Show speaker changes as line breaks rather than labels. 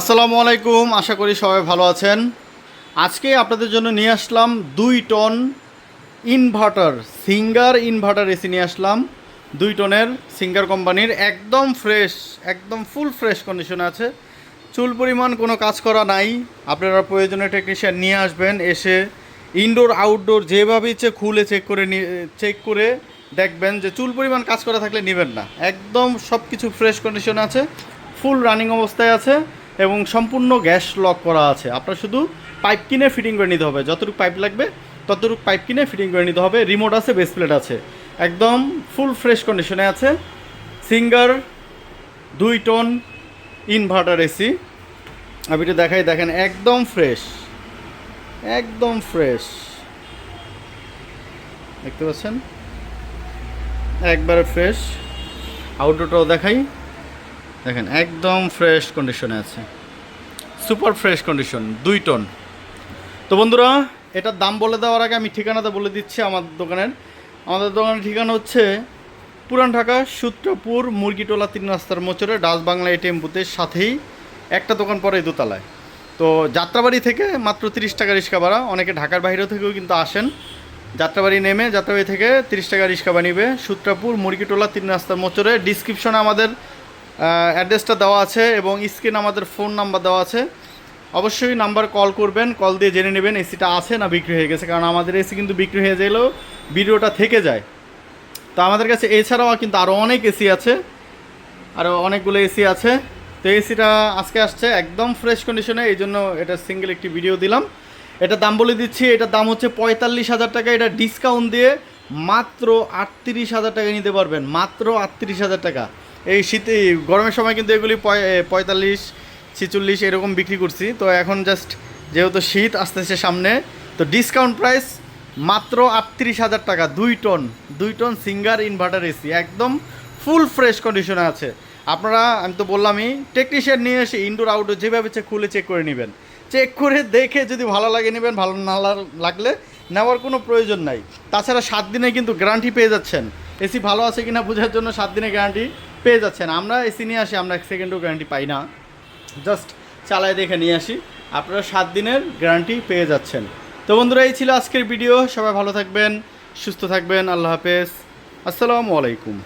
আসসালামু আলাইকুম, আশা করি সবাই ভালো আছেন। আজকে আপনাদের জন্য নিয়ে আসলাম দুই ton inverter, Singer inverter AC নিয়ে আসলাম। দুই টনের সিঙ্গার কোম্পানির একদম ফ্রেশ, একদম ফুল ফ্রেশ কন্ডিশনে আছে। চুল পরিমাণ কোনো কাজ করা নাই। আপনারা প্রয়োজনীয় টেকনিশিয়ান নিয়ে আসবেন, এসে ইনডোর আউটডোর যেভাবে ইচ্ছে খুলে চেক করে চেক করে দেখবেন যে চুল পরিমাণ কাজ করা থাকলে নেবেন না। একদম সব কিছু ফ্রেশ কন্ডিশনে আছে ফুল রানিং অবস্থায় আছে। এবং সম্পূর্ণ গ্যাস লক করা আছে। আপনার শুধু পাইপ কিনে ফিটিং করে নিতে হবে। যতটুকু পাইপ লাগবে, ততটুকু পাইপ কিনে ফিটিং করে নিতে হবে। রিমোট আছে বেস প্লেট আছে। একদম ফুল ফ্রেশ কন্ডিশনে আছে। সিঙ্গার দুই টন ইনভার্টার এসি আমি এটা দেখাই, দেখেন, একদম ফ্রেশ একদম ফ্রেশ দেখতে পাচ্ছেন? একবারে ফ্রেশ আউটডোরটাও দেখাই। দেখেন, একদম ফ্রেশ কন্ডিশনে আছে। সুপার ফ্রেশ কন্ডিশন, দুই টন। তো বন্ধুরা, এটার দাম বলে দেওয়ার আগে আমি ঠিকানাটা বলে দিচ্ছি আমার দোকানের। আমাদের দোকানের ঠিকানা হচ্ছে পুরান ঢাকা, সূত্রপুর, মুরগিটোলা, তিন রাস্তার মোচরে ডাচ বাংলা এটিএম বুথের সাথেই। একটা দোকান পরে দোতলায়। তো যাত্রাবাড়ি থেকে মাত্র তিরিশ টাকা রিক্সা ভাড়া। অনেকে ঢাকার বাইরেও থেকেও কিন্তু আসেন। যাত্রাবাড়ি নেমে যাত্রাবাড়ি থেকে তিরিশ টাকা রিক্সা বানিবে সূত্রাপুর, মুরগিটোলা, তিন রাস্তার মোচরে ডিসক্রিপশনে আমাদের অ্যাড্রেসটা দেওয়া আছে এবং স্ক্রিন আমাদের ফোন নাম্বার দেওয়া আছে। অবশ্যই নাম্বার কল করবেন কল দিয়ে জেনে নেবেন এসিটা আছে না বিক্রি হয়ে গেছে, কারণ আমাদের এসি কিন্তু বিক্রি হয়ে গেলেও ভিডিওটা থেকে যায়। তো আমাদের কাছে এছাড়াও কিন্তু আরও অনেক এসি আছে আরও অনেকগুলো এসি আছে। তো এসিটা আজকে আসছে একদম ফ্রেশ কন্ডিশনে এই জন্য এটা সিঙ্গেল একটি ভিডিও দিলাম। এটা দাম বলে দিচ্ছি, এটার দাম হচ্ছে পঁয়তাল্লিশ হাজার টাকা, এটা ডিসকাউন্ট দিয়ে মাত্র আটত্রিশ হাজার টাকা নিতে পারবেন, মাত্র আটত্রিশ হাজার টাকা। এই শীতে গরমের সময় কিন্তু এগুলি পঁয়তাল্লিশ, ছিচল্লিশ এরকম বিক্রি করছি। তো এখন জাস্ট যেহেতু শীত আসতেছে সামনে, তো ডিসকাউন্ট প্রাইস মাত্র আটত্রিশ হাজার টাকা, দুই টন দুই টন সিঙ্গার ইনভার্টার এসি একদম ফুল ফ্রেশ কন্ডিশনে আছে। আপনারা, আমি তো বললামই টেকনিশিয়ান নিয়ে এসে ইনডোর আউটডোর যেভাবে চেক খুলে চেক করে নেবেন। চেক করে দেখে যদি ভালো লাগে নেবেন, ভালো না লাগলে নেওয়ার কোনো প্রয়োজন নাই। তাছাড়া সাত দিনে কিন্তু গ্যারান্টি পেয়ে যাচ্ছেন। এসি ভালো আছে কিনা বোঝার জন্য সাত দিনে গ্যারান্টি পেয়ে যাচ্ছেন। আমরা এসি নিয়ে আসি, আমরা এক সেকেন্ডও গ্যারান্টি পাই না। জাস্ট চালায় দেখে নিয়ে আসি। আপনারা সাত দিনের গ্যারান্টি পেয়ে যাচ্ছেন। তো বন্ধুরা, এই ছিল আজকের ভিডিও সবাই ভালো থাকবেন, সুস্থ থাকবেন। আল্লাহ হাফেজ। আসসালামু আলাইকুম।